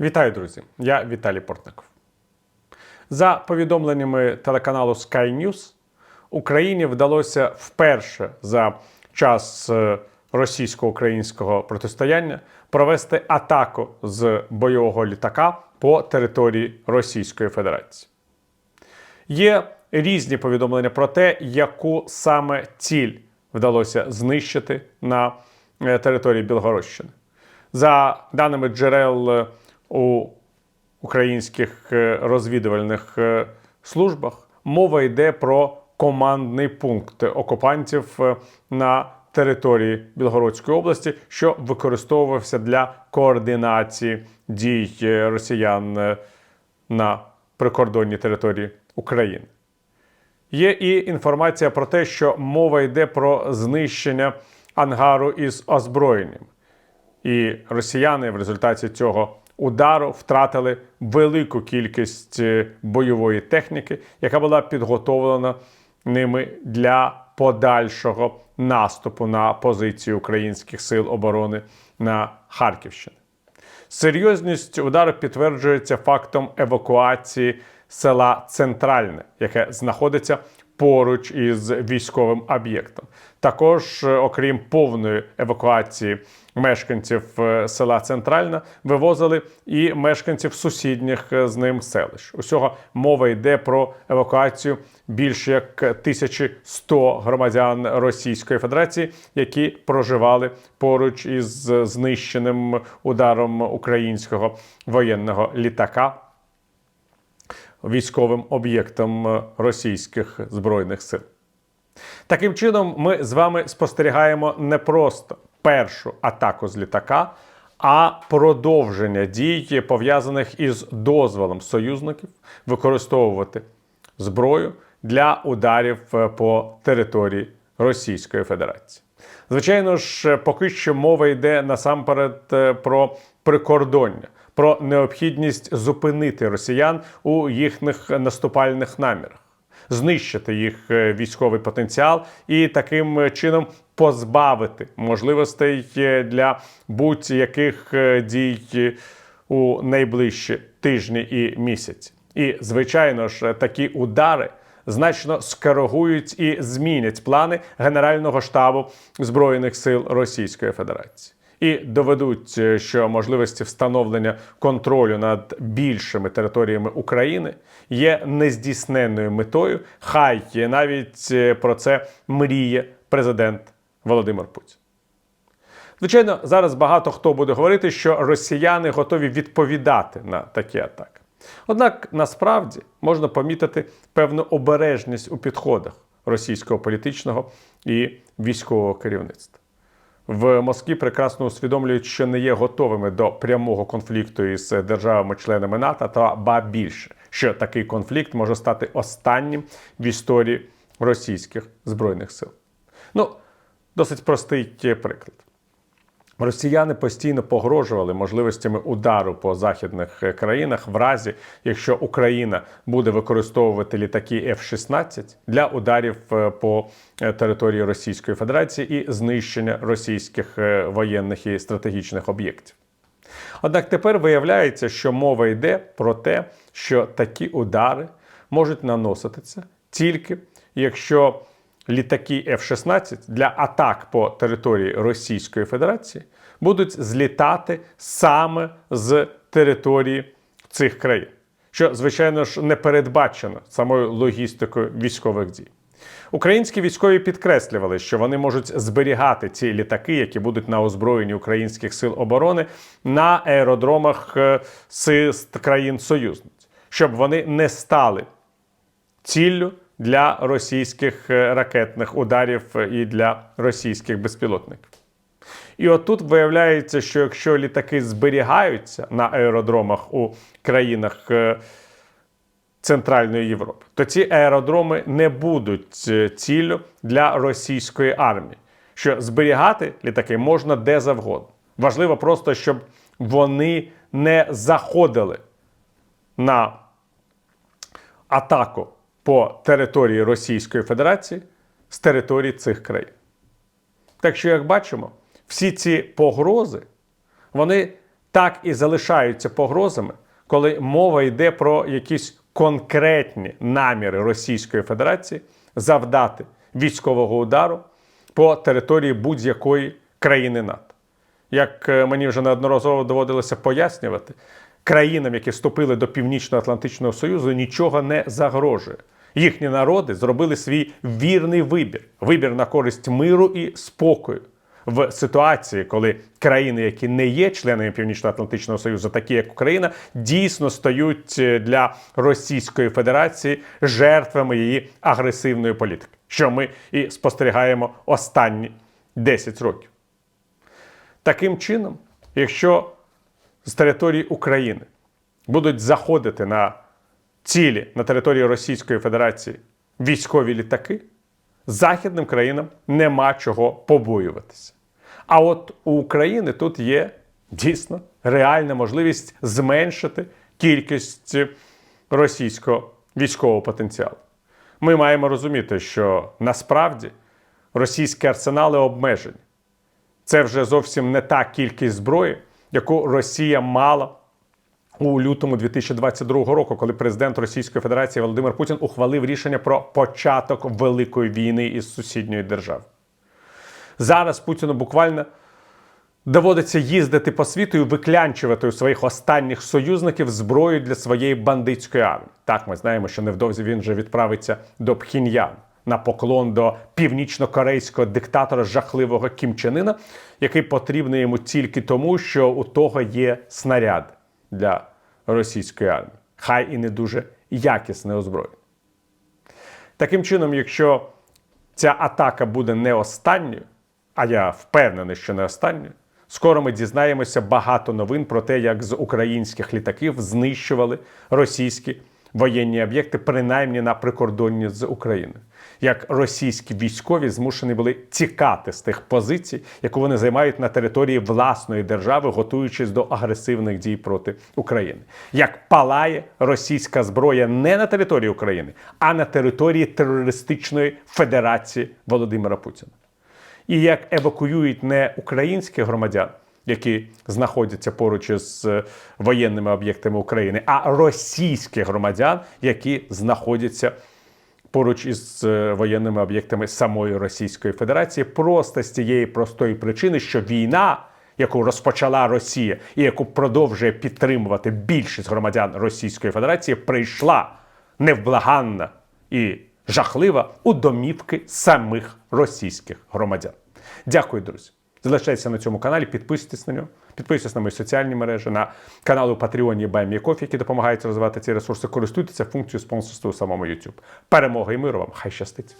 Вітаю, друзі! Я Віталій Портников. За повідомленнями телеканалу Sky News, Україні вдалося вперше за час е, російсько-українського протистояння провести атаку з бойового літака по території Російської Федерації. Є різні повідомлення про те, яку саме ціль вдалося знищити на е, території Білгородщини. За даними джерел е, у українських е, розвідувальних е, службах, мова йде про командний пункт окупантів е, на території Білгородської області, що використовувався для координації дій росіян на прикордонній території України. Є і інформація про те, що мова йде про знищення ангару із озброєнням. І росіяни в результаті цього удару втратили велику кількість е, бойової техніки, яка була підготовлена ними для подальшого наступу на позиції українських сил оборони на Харківщині. Серйозність удару підтверджується фактом евакуації села Центральне, яке знаходиться поруч із військовим об'єктом. Також, е, окрім повної евакуації мешканців е, села Центральна, вивозили і мешканців сусідніх е, з ним селищ. Усього мова йде про евакуацію більше як 1100 громадян Російської Федерації, які проживали поруч із знищеним ударом українського воєнного літака військовим об'єктом російських збройних сил. Таким чином, ми з вами спостерігаємо не просто першу атаку з літака, а продовження дій, пов'язаних із дозволом союзників використовувати зброю для ударів е, по території Російської Федерації. Звичайно ж, поки що мова йде насамперед е, про прикордоння, про необхідність зупинити росіян у їхніх наступальних намірах, знищити їх е, військовий потенціал і таким чином позбавити можливостей е, для будь-яких е, дій у найближчі тижні і місяці. І, звичайно ж, такі удари значно скоригують і змінять плани Генерального штабу Збройних сил Російської Федерації. І доведуть, е, що можливості встановлення контролю над більшими територіями України є нездійсненною метою. Хай навіть е, про це мріє президент Володимир Путін. Звичайно, зараз багато хто буде говорити, що росіяни готові відповідати на такі атаки. Однак насправді можна помітити певну обережність у підходах російського політичного і військового керівництва. В Москві прекрасно усвідомлюють, що не є готовими до прямого конфлікту із державами-членами НАТО, та ба більше, що такий конфлікт може стати останнім в історії російських збройних сил. Ну, досить простий приклад. Росіяни постійно погрожували можливостями удару по західних е, країнах в разі, якщо Україна буде використовувати літаки F-16 для ударів е, по е, території Російської Федерації і знищення російських воєнних і стратегічних об'єктів. Однак тепер виявляється, що мова йде про те, що такі удари можуть наноситися тільки якщо літаки F-16 для атак по території Російської Федерації будуть злітати саме з території цих країн, що, звичайно ж, не передбачено самою логістикою військових дій. Українські військові підкреслювали, що вони можуть зберігати ці літаки, які будуть на озброєнні українських сил оборони на аеродромах е, країн союзниць, щоб вони не стали ціллю для російських е, ракетних ударів і для російських безпілотників. І отут виявляється, що якщо літаки зберігаються на аеродромах у країнах е, Центральної Європи, то ці аеродроми не будуть е, ціллю для російської армії. Що зберігати літаки можна де завгодно. Важливо просто, щоб вони не заходили на атаку по території Російської Федерації з території цих країн. Так що, як бачимо, всі ці погрози вони так і залишаються погрозами, коли мова йде про якісь конкретні наміри Російської Федерації завдати військового удару по території будь-якої країни НАТО. Як е, мені вже неодноразово доводилося пояснювати, країнам, які вступили до Північно-Атлантичного Союзу, нічого не загрожує. Їхні народи зробили свій вірний вибір вибір на користь миру і спокою. В ситуації, коли країни, які не є членами Північно-Атлантичного Союзу, такі як Україна, дійсно стають е, для Російської Федерації жертвами її агресивної політики, що ми і спостерігаємо останні 10 років. Таким чином, якщо з території України будуть заходити на цілі на території Російської Федерації військові літаки, західним країнам нема чого побоюватися. А от у України тут є дійсно реальна можливість зменшити кількість російського військового потенціалу. Ми маємо розуміти, що насправді російські арсенали обмежені. Це вже зовсім не та кількість зброї, яку Росія мала у лютому 2022 року, коли президент Російської Федерації Володимир Путін ухвалив рішення про початок великої війни із сусідньої держави. Зараз Путіну буквально доводиться їздити по світу і виклянчувати у своїх останніх союзників зброю для своєї бандитської армії. Так, ми знаємо, що невдовзі він вже відправиться до Пхіньян на поклон до північно-корейського диктатора жахливого Кім Чен Ына, який потрібний йому тільки тому, що у того є снаряд для російської армії, хай і не дуже якісне озброєння. Таким чином, якщо ця атака буде не останньою, а я впевнений, що не останньою, скоро ми дізнаємося багато новин про те, як з українських літаків знищували російські воєнні об'єкти, принаймні на прикордонні з Україною. Як російські військові змушені були тікати з тих позицій, яку вони займають на території власної держави, готуючись до агресивних дій проти України. Як палає російська зброя не на території України, а на території терористичної федерації Володимира Путіна. І як евакуюють не українських громадян, які знаходяться поруч із е, воєнними об'єктами України, а російських громадян, які знаходяться поруч із е, воєнними об'єктами самої Російської Федерації, просто з тієї простої причини, що війна, яку розпочала Росія і яку продовжує підтримувати більшість громадян Російської Федерації, прийшла невблаганна і жахлива у домівки самих російських громадян. Дякую, друзі. Залишайтеся на цьому каналі, підписуйтесь на нього, підписуйтесь на мої соціальні мережі, на канал у Патреоні Баймікофі, які допомагають розвивати ці ресурси. Користуйтеся функцією спонсорства у самому YouTube. Перемоги і миру вам! Хай щастить!